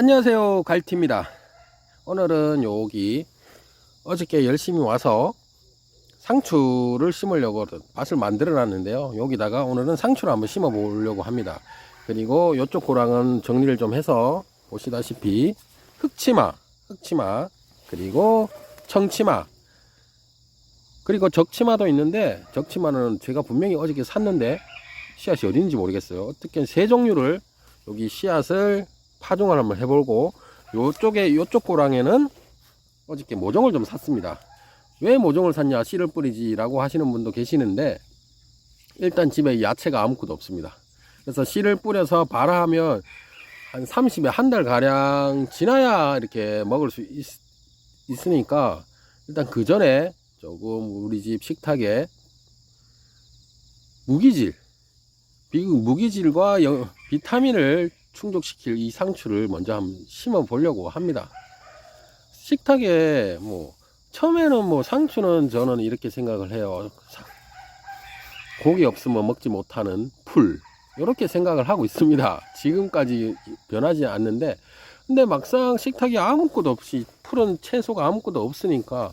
안녕하세요 갈티입니다. 오늘은 여기 어저께 열심히 와서 상추를 심으려고 밭을 만들어 놨는데요. 여기다가 오늘은 상추를 한번 심어 보려고 합니다. 그리고 이쪽 고랑은 정리를 좀 해서 보시다시피 흑치마 흑치마 그리고 청치마. 그리고 적치마도 있는데 적치마는 제가 분명히 어저께 샀는데 씨앗이 어딘지 모르겠어요. 어떻게 세 종류를 여기 씨앗을 파종을 한번 해보고 요쪽에 요쪽 고랑에는 어저께 모종을 좀 샀습니다. 왜 모종을 샀냐 씨를 뿌리지 라고 하시는 분도 계시는데 일단 집에 야채가 아무것도 없습니다. 그래서 씨를 뿌려서 발화하면 한 30에 한 달 가량 지나야 이렇게 먹을 수 있, 있으니까 일단 그 전에 조금 우리 집 식탁에 무기질 비- 무기질과 영- 비타민을 충족시킬 이 상추를 먼저 한번 심어 보려고 합니다. 식탁에 뭐 처음에는 뭐 상추는 저는 이렇게 생각을 해요. 사- 고기 없으면 먹지 못하는 풀 이렇게 생각을 하고 있습니다. 지금까지 변하지 않는데 근데 막상 식탁에 아무것도 없이 풀은 채소가 아무것도 없으니까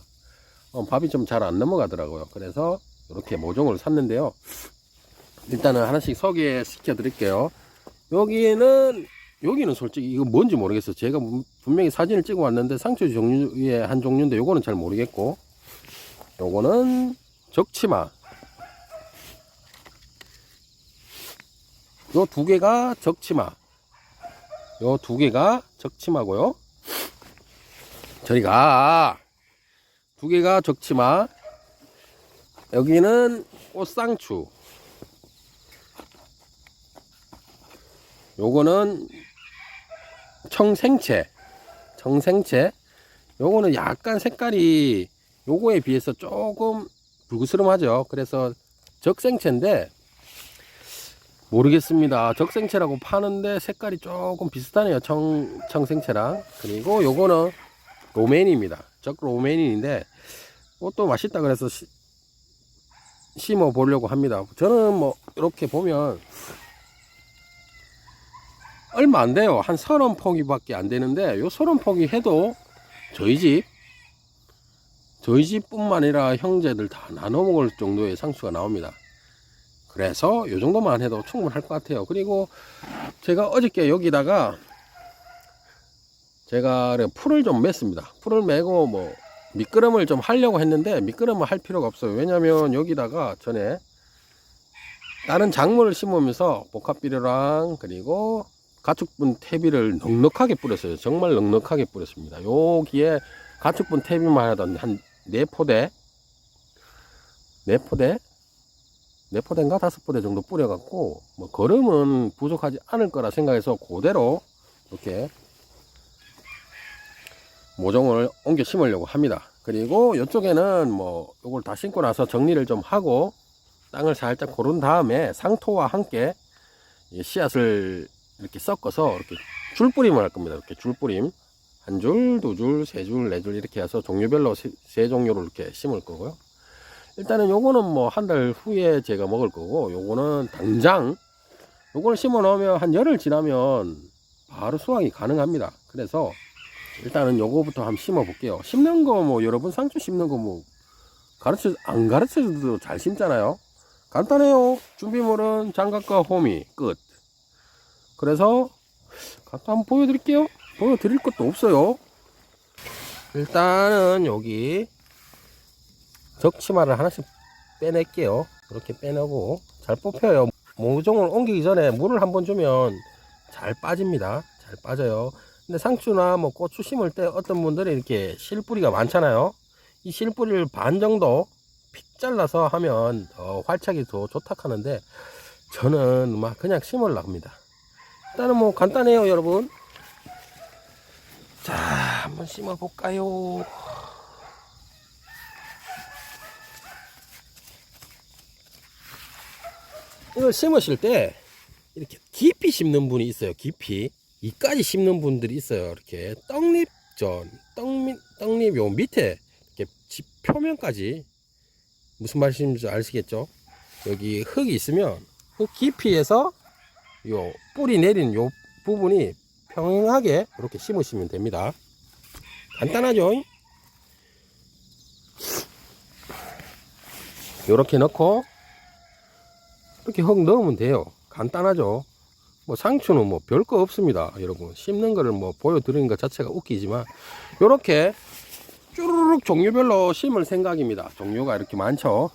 어, 밥이 좀 잘 안 넘어가더라고요. 그래서 이렇게 모종을 샀는데요. 일단은 하나씩 소개시켜 드릴게요. 여기는 여기는 솔직히 이거 뭔지 모르겠어요. 제가 분- 분명히 사진을 찍어 왔는데 상추 종류의 한 종류인데 요거는 잘 모르겠고. 요거는 적치마. 요 두 개가 적치마. 요 두 개가 적치마고요. 저리 가. 두 개가 적치마. 여기는 꽃상추 요거는 청생채 청생채. 요거는 약간 색깔이 요거에 비해서 조금 불그스름하죠. 그래서 적생채인데 모르겠습니다. 적생채라고 파는데 색깔이 조금 비슷하네요. 청, 청생채랑. 그리고 요거는 로메인입니다. 적 로메인인데 그것도 맛있다 그래서 시- 심어 보려고 합니다. 저는 뭐 이렇게 보면 얼마 안 돼요. 한 서른 포기밖에 안 되는데 요 서른 포기 해도 저희 집 저희 집뿐만 아니라 형제들 다 나눠 먹을 정도의 상추가 나옵니다. 그래서 요 정도만 해도 충분할 것 같아요. 그리고 제가 어저께 여기다가 제가 풀을 좀 맸습니다. 풀을 매고 뭐 미끄럼을 좀 하려고 했는데 미끄럼을 할 필요가 없어요. 왜냐면 여기다가 전에 다른 작물을 심으면서 복합비료랑 그리고 가축분 퇴비를 넉넉하게 뿌렸어요. 정말 넉넉하게 뿌렸습니다. 여기에 가축분 퇴비만 해도 한네 포대, 네 포대, 네 포대인가 다섯 포대 정도 뿌려갖고 뭐 거름은 부족하지 않을 거라 생각해서 그대로 이렇게 모종을 옮겨 심으려고 합니다. 그리고 이쪽에는 뭐 이걸 다 심고 나서 정리를 좀 하고 땅을 살짝 고른 다음에 상토와 함께 이 씨앗을 이렇게 섞어서 이렇게 줄뿌림을 할 겁니다. 이렇게 줄뿌림. 한 줄, 두 줄, 세 줄, 네 줄 이렇게 해서 종류별로 세, 세 종류로 이렇게 심을 거고요. 일단은 요거는 뭐 한 달 후에 제가 먹을 거고 요거는 당장 요거를 심어 놓으면 한 열흘 지나면 바로 수확이 가능합니다. 그래서 일단은 요거부터 한번 심어 볼게요. 심는 거 뭐 여러분 상추 심는 거 뭐 가르쳐 안 가르쳐 줘도 잘 심잖아요. 간단해요. 준비물은 장갑과 호미 끝. 그래서 갖다 한번 보여드릴게요. 보여드릴 것도 없어요. 일단은 여기 적치마를 하나씩 빼낼게요. 이렇게 빼내고 잘 뽑혀요. 모종을 옮기기 전에 물을 한번 주면 잘 빠집니다. 잘 빠져요. 근데 상추나 뭐 고추 심을 때 어떤 분들이 이렇게 실뿌리가 많잖아요. 이 실뿌리를 반 정도 픽 잘라서 하면 더 활착이 더 좋다 하는데 저는 막 그냥 심으려고 합니다. 일단은 뭐 간단해요 여러분. 자 한번 심어 볼까요? 이걸 심으실 때 이렇게 깊이 심는 분이 있어요 깊이. 이까지 심는 분들이 있어요. 이렇게 떡잎 전 떡잎 떡잎 요 밑에 이렇게 집 표면까지 무슨 말씀인지 아시겠죠? 여기 흙이 있으면 흙 깊이에서 요 뿌리 내린 요 부분이 평행하게 이렇게 심으시면 됩니다. 간단하죠? 이렇게 넣고 이렇게 흙 넣으면 돼요. 간단하죠? 뭐 상추는 뭐 별거 없습니다. 여러분 심는 거를 뭐 보여드리는 것 자체가 웃기지만 이렇게 쭈루룩 종류별로 심을 생각입니다. 종류가 이렇게 많죠.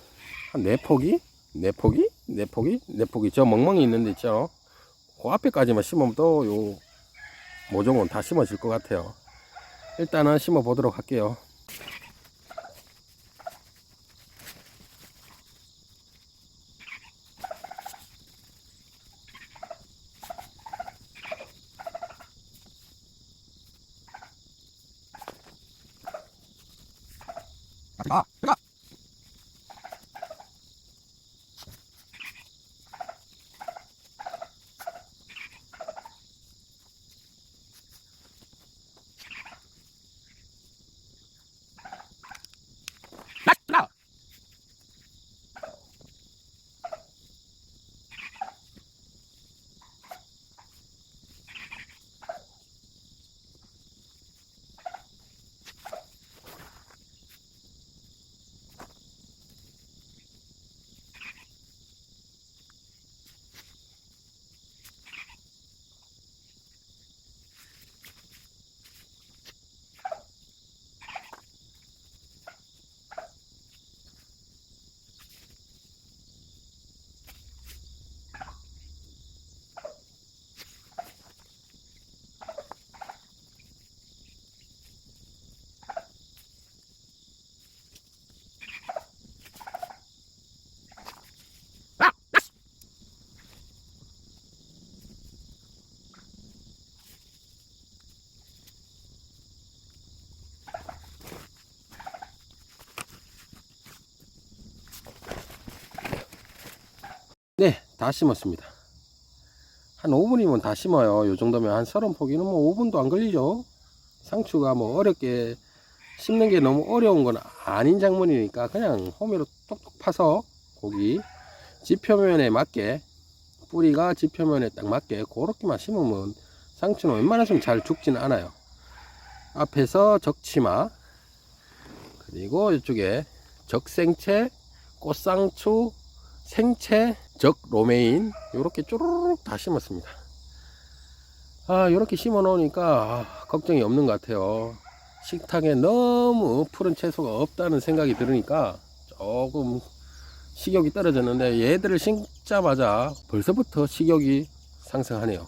한 네 포기, 네 포기, 네 포기, 네 포기. 저 멍멍이 있는 데 있죠. 그 앞에까지만 심으면 또 요 모종은 다 심어질 것 같아요. 일단은 심어 보도록 할게요. 아, 아. 나! 네, 다 심었습니다. 한 5분이면 다 심어요. 요 정도면 한 30포기는 뭐 5분도 안 걸리죠. 상추가 뭐 어렵게 심는 게 너무 어려운 건 아닌 작물이니까 그냥 호미로 똑똑 파서 고기 지표면에 맞게 뿌리가 지표면에 딱 맞게 그렇게만 심으면 상추는 웬만해서는 잘 죽지는 않아요. 앞에서 적치마 그리고 이쪽에 적생채 꽃상추 생채, 적 로메인 요렇게 쪼르륵 다 심었습니다. 아 요렇게 심어 놓으니까 아, 걱정이 없는 것 같아요. 식탁에 너무 푸른 채소가 없다는 생각이 들으니까 조금 식욕이 떨어졌는데 얘들을 심자마자 벌써부터 식욕이 상승하네요.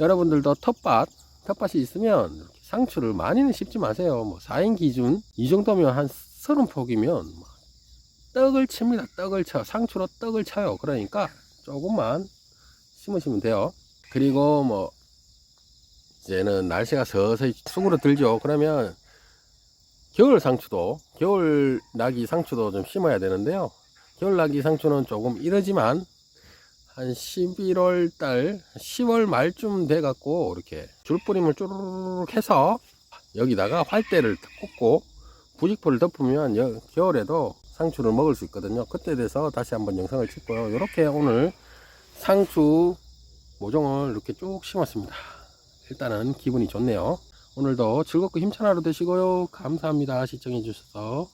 여러분들도 텃밭, 텃밭이 있으면 이렇게 상추를 많이는 심지 마세요. 뭐 4인 기준 이 정도면 한 30폭이면 떡을 칩니다. 떡을 쳐. 상추로 떡을 쳐요. 그러니까 조금만 심으시면 돼요. 그리고 뭐 이제는 날씨가 서서히 수그러들죠. 그러면 겨울 상추도 겨울 나기 상추도 좀 심어야 되는데요. 겨울 나기 상추는 조금 이러지만 한 11월 달 10월 말쯤 돼 갖고 이렇게 줄뿌림을 쭈르륵 해서 여기다가 활대를 꽂고 부직포를 덮으면 여- 겨울에도 상추를 먹을 수 있거든요. 그때 돼서 다시 한번 영상을 찍고요. 이렇게 오늘 상추 모종을 이렇게 쭉 심었습니다. 일단은 기분이 좋네요. 오늘도 즐겁고 힘찬 하루 되시고요. 감사합니다. 시청해 주셔서.